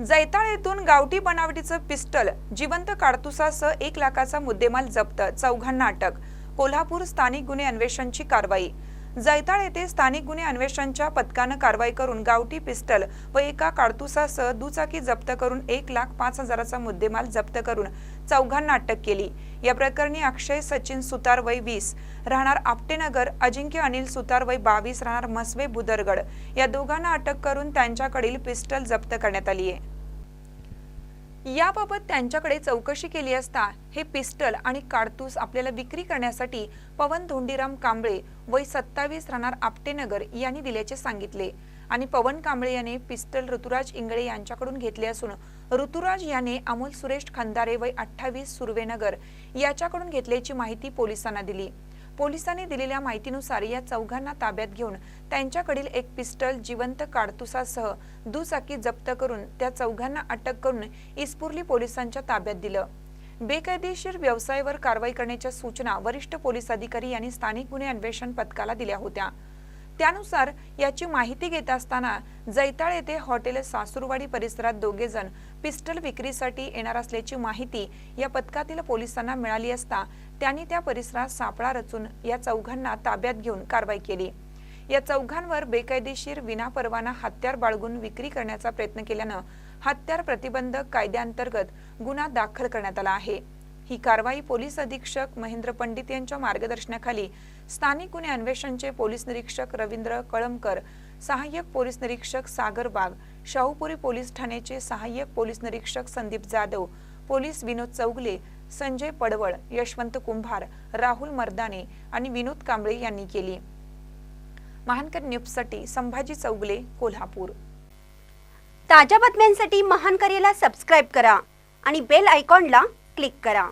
जैताळ येथून गावठी बनावटीचं पिस्टल जिवंत काडतुसासह एक लाखाचा मुद्देमाल जप्त चौघांना अटक. कोल्हापूर स्थानिक गुन्हे अन्वेषणची कारवाई. जैताळ येथे स्थानिक गुन्हे अन्वेषणच्या पथकानं कारवाई करून गावठी पिस्टल व एका काडतुसासह दुचाकी जप्त करून एक लाख पाच हजाराचा मुद्देमाल जप्त करून चौघांना अटक केली. या प्रकरणी अक्षय सचिन सुतार वय वीस. राहणार आपटेनगर अजिंक्य अनिल सुतार वय बावीस राहणार मसवे बुदरगड. या दोघांना अटक करून त्यांच्याकडील पिस्टल जप्त करण्यात आली आहे. याबाबत त्यांच्याकडे चौकशी केली असता हे पिस्टल आणि काडतूस आपल्याला विक्री करण्यासाठी पवन धोंडीराम कांबळे वय सत्तावीस राहणार आपटेनगर यांनी दिल्याचे सांगितले. आणि पवन कांबळे याने पिस्टल ऋतुराज इंगळे यांच्याकडून घेतले असून ऋतुराज याने अमोल सुरेश खंदारे वय अठ्ठावीस सुर्वेनगर याच्याकडून घेतल्याची माहिती पोलिसांना दिली. पोलिसांनी दिलेल्या माहितीनुसार या चौघांना ताब्यात घेऊन त्यांच्याकडील एक पिस्टल जिवंत काडतुसासह दुचाकी जप्त करून त्या चौघांना अटक करून इस्पुर्ली पोलिसांच्या ताब्यात दिलं. बेकायदेशीर व्यवसायावर कारवाई करण्याच्या सूचना वरिष्ठ पोलीस अधिकारी यांनी स्थानिक गुन्हे अन्वेषण पथकाला दिल्या होत्या. त्यानुसार याची माहिती घेत असताना जैताळ येथे हॉटेल सासूरवाडी परिसरात दोघे जण पिस्टल विक्रीसाठी येणार असल्याची माहिती या पथकातील पोलिसांना मिळाली असता त्यांनी त्या परिसरात सापळा रचून या चौघांना ताब्यात घेऊन कारवाई केली. या चौघांवर बेकायदेशीर विनापरवाना हत्यार बाळगून विक्री करण्याचा प्रयत्न केल्यानं हत्यार प्रतिबंधक कायद्याअंतर्गत गुन्हा दाखल करण्यात आला आहे. ही कारवाई पोलीस अधीक्षक महेंद्र पंडित यांच्या मार्गदर्शनाखाली स्थानिक गुन्हे अन्वेषणचे पोलीस निरीक्षक रवींद्र कळमकर सहाय्यक पोलीस निरीक्षक सागर बाग शाहूपुरी पोलीस ठाण्याचे सहाय्यक पोलीस निरीक्षक संदीप जाधव पोलीस विनोद चौगले संजय पडवळ यशवंत कुंभार राहुल मर्दाने आणि विनोद कांबळे यांनी केली. महानकर न्यूजसाठी संभाजी चौगले कोल्हापूर. ताज्या बातम्यांसाठी महानकरेला सबस्क्राईब करा आणि बेल आयकॉनला क्लिक करा.